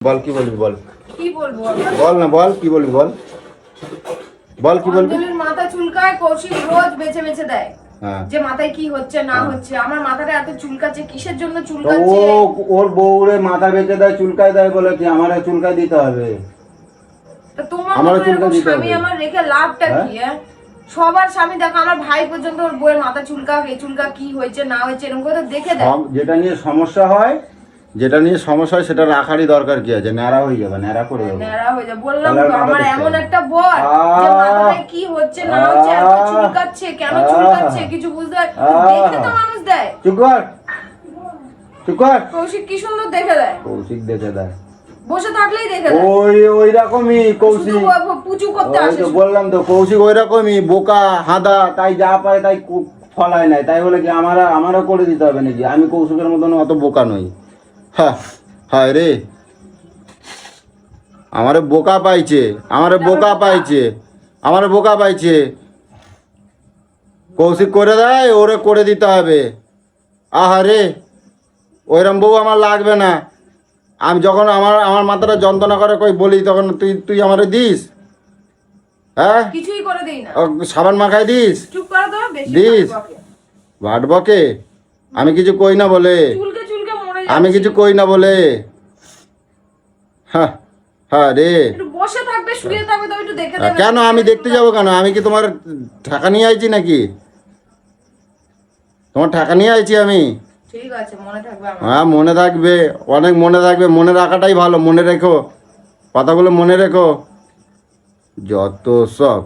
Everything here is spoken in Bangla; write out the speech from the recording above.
বল কি বলবি বল? কি বলব? বল না বল কি বলবি বল? বল কি বলবি? অঞ্জলির মাথা চুলকায় কৌশিক রোজ বেছে বেছে দেয়। হ্যাঁ। যে মাথায় কি হচ্ছে না হচ্ছে আমার মাথাটা এত চুলকাচ্ছে কিসের জন্য চুলকাচ্ছে? ও ওর বউরে মাথা বেঁচে দেয় চুলকায় দেয় বলে কি আমার চুলকায় দিতে হবে? তা তোমার আমারও মতো চুলকা দিতে হবে। আমার রেখে লাভটা হ্যাঁ? কি হ্যাঁ? সবার স্বামী দেখো আমার ভাই পর্যন্ত ওর বউয়ের মাথা চুলকা চুলকা কি হয়েছে না হয়েছে এরকম করে তো দেখে দেয়। যেটা নিয়ে সমস্যা হয় যেটা নিয়ে সমস্যা হয় সেটা রাখারই দরকার কি আছে? ন্যাড়া হয়ে যাবে ন্যাড়া করে যাবে। ন্যাড়া হয়ে যায় বললাম তো আমার এমন একটা বর যে মাথায় কি হচ্ছে না হচ্ছে এত চুলকাচ্ছে কেন চুলকাচ্ছে কিছু বুঝতে দেখে তো মানুষ দেয়। চুপ কর। চুপ কর। কৌশিক কি সুন্দর দেখে দেয়। কৌশিক দেখে দেয়। বসে থাকলেই দেখে ওই ওই রকমই কৌশিক। করতে আসে বললাম তো কৌশিক ওই রকমই বোকা হাঁদা তাই যা পায় তাই ফলায় নাই। তাই বলে কি আমারা আমারও করে দিতে হবে নাকি? আমি কৌশিকের মতন অত বোকা নই। হ্যাঁ হায় রে। আমারে বোকা পাইছে আমারে বোকা পাইছে আমারে বোকা পাইছে। কৌশিক করে দেয় ওরে করে দিতে হবে। আহারে ওইরম বউ আমার লাগবে না। আমি যখন আমার আমার মাথাটা যন্ত্রণা করে কই বলি তখন তুই তুই আমারে দিস? হ্যাঁ? কিছুই করে দেই না। সাবান মাখাই দিস? চুপ করে দাও বেশি দিস। বকে। ভাট বকে? আমি কিছু কই না বলে। আমি কিছু কই না বলে। হ্যাঁ হ্যাঁ রে। বসে থাকবে শুয়ে থাকবে তো একটু দেখে দেবে। কেন আমি দেখতে যাব কেন? আমি কি তোমার টাকা নিয়ে আইছি নাকি? তোমার টাকা নিয়ে আইছি আমি। ঠিক আছে মনে থাকবে হ্যাঁ মনে থাকবে অনেক মনে থাকবে মনে রাখাটাই ভালো মনে রেখো। কথাগুলো মনে রেখো। যত সব